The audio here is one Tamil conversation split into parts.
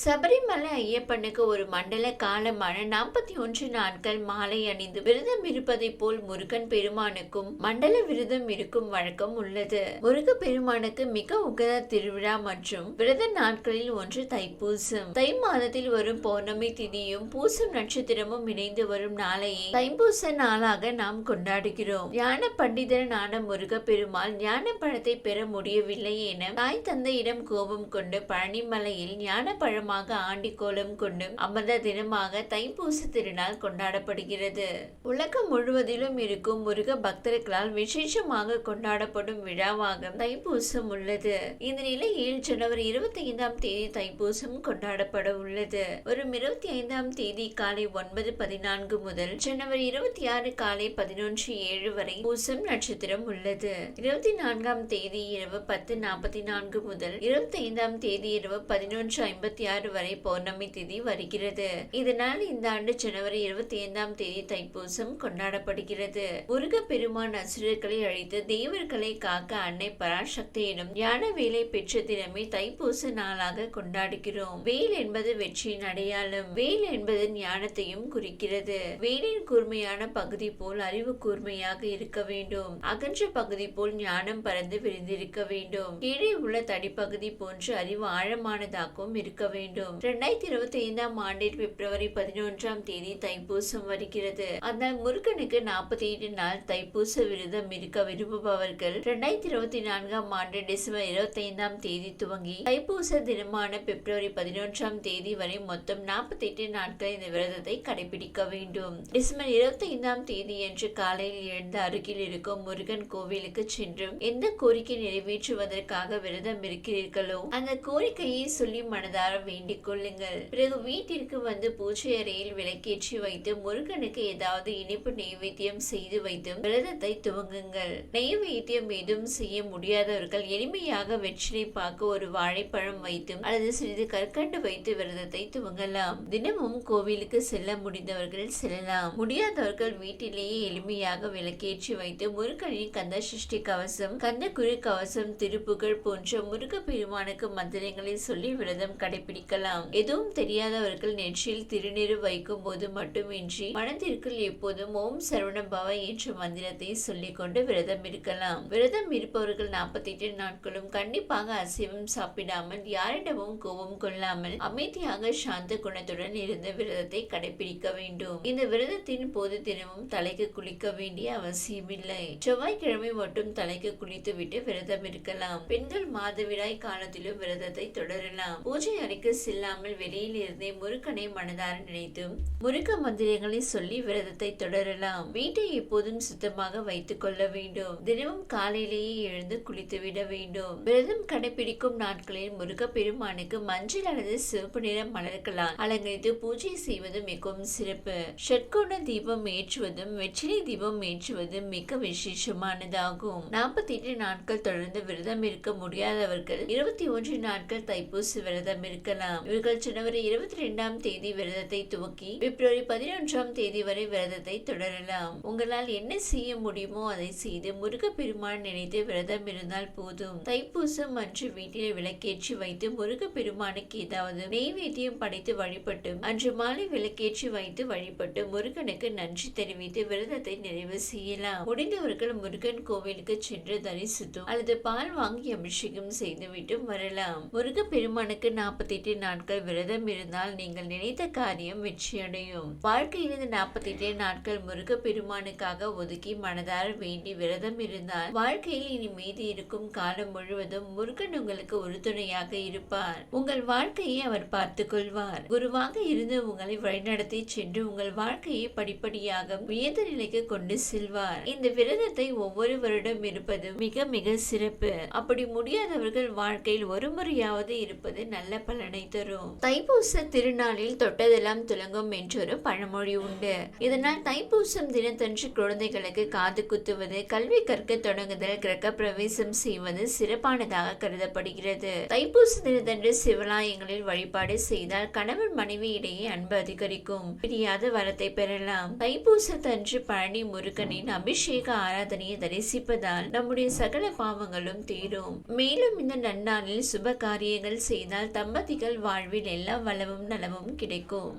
சபரிமலை ஐயப்பனுக்கு ஒரு மண்டல காலமான நாற்பத்தி ஒன்று நாட்கள் மாலை அணிந்து விரதம் இருப்பதைப் போல் முருகன் பெருமானுக்கும் மண்டல விரதம் இருக்கும் வழக்கம் உள்ளது. முருக பெருமானுக்கு மிக உகந்த திருவிழா மற்றும் விரத நாட்களில் ஒன்று தைப்பூசம். தை மாதத்தில் வரும் பௌர்ணமி திதியும் பூசம் நட்சத்திரமும் இணைந்து வரும் நாளையே தைப்பூச நாளாக நாம் கொண்டாடுகிறோம். ஞான பண்டிதனான முருக பெருமாள் ஞான பழத்தை பெற முடியவில்லை என தாய் தந்தையிடம் கோபம் கொண்டு பழனிமலையில் ஞான பழம் ஆண்டி கோலம் கொண்டும் அமர்ந்த தினமாக தைப்பூச திருநாள் கொண்டாடப்படுகிறது. உலகம் முழுவதிலும் இருக்கும் முருக பக்தர்களால் விசேஷமாக கொண்டாடப்படும் விழாவாக தைப்பூசம் உள்ளது. இந்த நிலையில் ஜனவரி இருபத்தி ஐந்தாம் தேதி தைப்பூசம் கொண்டாடப்பட உள்ளது. வரும் இருபத்தி ஐந்தாம் தேதி காலை ஒன்பது பதினான்கு முதல் ஜனவரி இருபத்தி ஆறு காலை பதினொன்று ஏழு வரை பூசம் நட்சத்திரம் உள்ளது. இருபத்தி நான்காம் தேதி இரவு பத்து நாற்பத்தி நான்கு முதல் இருபத்தி ஐந்தாம் தேதி இரவு பதினொன்று ஐம்பத்தி ஆறு வரை பௌர்ணமி திதி வருகிறது. இதனால் இந்த ஆண்டு ஜனவரி இருபத்தி ஐந்தாம் தேதி தைப்பூசம் கொண்டாடப்படுகிறது. முருக பெருமான் அசுரர்களை அழித்து தேவர்களை காக்க அன்னை பராசக்தியிடம் ஞான வேலை பெற்ற தினமே தைப்பூச நாளாக கொண்டாடுகிறோம். வேல் என்பது வெற்றியின் அடையாளம். வேல் என்பது ஞானத்தையும் குறிக்கிறது. வேலின் கூர்மையான பகுதி போல் அறிவு கூர்மையாக இருக்க வேண்டும். அகன்ற பகுதி போல் ஞானம் பறந்து விரிந்திருக்க வேண்டும். கீழே உள்ள தடிப்பகுதி போன்று அறிவு ஆழமானதாகவும் இருக்க வேண்டும் இரண்டாயிரத்தி இருபத்தி ஐந்தாம் ஆண்டில் பிப்ரவரி பதினொன்றாம் தேதி தைப்பூசம் வருகிறது. அந்த முருகனுக்கு நாற்பத்தி எட்டு நாள் தைப்பூச விரதம் இருக்க விரும்புபவர்கள் இரண்டாயிரத்தி இருபத்தி நான்காம் ஆண்டு டிசம்பர் இருபத்தி ஐந்தாம் தேதி துவங்கி தைப்பூச தினமான பிப்ரவரி பதினொன்றாம் தேதி வரை மொத்தம் நாற்பத்தி எட்டு நாட்கள் இந்த விரதத்தை கடைபிடிக்க வேண்டும். டிசம்பர் இருபத்தி ஐந்தாம் தேதி என்று காலையில் எழுந்த அருகில் இருக்கும் முருகன் கோவிலுக்கு சென்று எந்த கோரிக்கை நிறைவேற்றுவதற்காக விரதம் இருக்கிறீர்களோ அந்த கோரிக்கையை சொல்லி மனதார வேண்டிக் கொள்ளுங்கள் பிறகு வீட்டிற்கு வந்து பூஜை அறையில் விளக்கேற்றி வைத்து முருகனுக்கு ஏதாவது இனிப்பு நெய்வேத்தியம் செய்து வைத்து விரதத்தை துவங்குங்கள். நெய்வேத்தியம் எதுவும் செய்ய முடியாதவர்கள் எளிமையாக வெற்றிலை பார்க்க ஒரு வாழைப்பழம் வைத்து அல்லது சிறிது கற்கண்டு வைத்து விரதத்தை துவங்கலாம். தினமும் கோவிலுக்கு செல்ல முடிந்தவர்கள் செல்லலாம். முடியாதவர்கள் வீட்டிலேயே எளிமையாக விளக்கேற்றி வைத்து முருகனின் கந்த சஷ்டி கவசம் கந்த குரு கவசம் திருப்புகழ் போன்ற முருக பெருமானுக்கு மந்திரங்களை சொல்லி விரதம் நிற்கலாம் எதுவும் தெரியாதவர்கள் நெற்றியில் திருநீறு வைக்கும் போது மட்டுமின்றி மனதிற்குள் எப்போதும் ஓம் சரவண பவ என்ற மந்திரத்தை சொல்லிக்கொண்டு விரதம் இருக்கலாம். விரதம் இருப்பவர்கள் நாற்பத்தி எட்டு நாட்களும் கண்டிப்பாக அசைவம் சாப்பிடாமல் யாரிடமும் கோபம் கொள்ளாமல் அமைதியாக சாந்த குணத்துடன் இருந்த விரதத்தை கடைபிடிக்க வேண்டும். இந்த விரதத்தின் போது தினமும் தலைக்கு குளிக்க வேண்டிய அவசியமில்லை. செவ்வாய்க்கிழமை மட்டும் தலைக்கு குளித்து விட்டு விரதம் இருக்கலாம். பெண்கள் மாதவிடாய் காலத்திலும் விரதத்தை தொடரலாம். பூஜை அறைக்கு செல்லாமல் வெளியில் இருந்தே முருகனை மனதார நினைத்தும் முருக மந்திரங்களை சொல்லி விரதத்தை தொடரலாம். வீட்டை எப்போதும் சுத்தமாக வைத்துக் கொள்ள வேண்டும். தினமும் காலையிலேயே எழுந்து குளித்து விட வேண்டும். விரதம் கடைபிடிக்கும் நாட்களில் முருக பெருமானுக்கு மஞ்சள் அல்லது சிவப்பு நிறம் மலர்களால் அலங்கரித்து பூஜை செய்வது மிகவும் சிறப்பு. ஷட்கோண தீபம் ஏற்றுவதும் வெற்றிலை தீபம் ஏற்றுவதும் மிக விசேஷமானதாகும். நாற்பத்தி எட்டு நாட்கள் தொடர்ந்து விரதம் இருக்க முடியாதவர்கள் இருபத்தி ஒன்று நாட்கள் தைப்பூச விரதம் இருக்க இருக்கலாம் இவர்கள் ஜனவரி இருபத்தி ரெண்டாம் தேதி விரதத்தை துவக்கி பிப்ரவரி பதினொன்றாம் தேதி வரை விரதத்தை தொடரலாம். உங்களால் என்ன செய்ய முடியுமோ அதை செய்து முருக பெருமான் நினைத்து விரதம் இருந்தால் போதும். தைப்பூசம் அன்று வீட்டில் விளக்கேற்றி வைத்து முருக பெருமானுக்கு ஏதாவது நெய்வேத்தியம் படைத்து வழிபட்டு அன்று மாலை விளக்கேற்றி வைத்து வழிபட்டு முருகனுக்கு நன்றி தெரிவித்து விரதத்தை நிறைவு செய்யலாம். முடிந்தவர்கள் முருகன் கோவிலுக்கு சென்று தரிசித்தும் அல்லது பால் வாங்கி அபிஷேகம் செய்துவிட்டு வரலாம். முருக பெருமானுக்கு நாற்பத்தி எட்டு நாட்கள் விரதம் இருந்தால் நீங்கள் நினைத்த காரியம் வெற்றியடையும். வாழ்க்கையில் இந்த நாற்பத்தி எட்டு நாட்கள் முருக பெருமானுக்காக ஒதுக்கி மனதார வேண்டி விரதம் இருந்தால் வாழ்க்கையில் இனி மீதி இருக்கும் காலம் முழுவதும் முருகன் உங்களுக்கு உறுதுணையாக இருப்பார். உங்கள் வாழ்க்கையை அவர் பார்த்துக் கொள்வார். குருவாக இருந்து உங்களை வழிநடத்தி சென்று உங்கள் வாழ்க்கையை படிப்படியாக உயர்ந்த நிலைக்கு கொண்டு செல்வார். இந்த விரதத்தை ஒவ்வொரு வருடம் இருப்பது மிக மிக சிறப்பு. அப்படி முடியாதவர்கள் வாழ்க்கையில் ஒரு முறையாவது இருப்பது நல்ல பலன். தரும் தைப்பூச திருநாளில் தொட்டதெல்லாம் துலங்கும் என்றொரு பழமொழி உண்டு. இதனால் தைப்பூசம் தினத்தன்று குழந்தைகளுக்கு காது குத்துவது கல்வி கற்க தொடங்குதல் கிரக பிரவேசம் செய்வது சிறப்பானதாக கருதப்படுகிறது. தைப்பூச தினத்தன்று சிவலாயங்களில் வழிபாடு செய்தால் கணவன் மனைவி இடையே அன்பு அதிகரிக்கும். பிரியாத வரத்தை பெறலாம். தைப்பூசத்தன்று பழனி முருகனின் அபிஷேக ஆராதனையை தரிசிப்பதால் நம்முடைய சகல பாவங்களும் தீரும். மேலும் இந்த நன்னாளில் சுப காரியங்கள் செய்தால் தம்பதிகள் உங்கள் வாழ்வில் எல்லா வளமும் நலமும் கிடைக்கும்.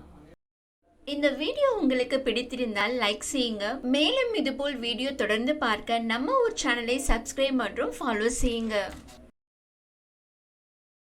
இந்த வீடியோ உங்களுக்கு பிடித்திருந்தால் லைக் செய்யுங்க. மேலும் இதுபோல் வீடியோ தொடர்ந்து பார்க்க நம்ம ஒரு சேனலை சப்ஸ்கிரைப் மற்றும் ஃபாலோ செய்யுங்க.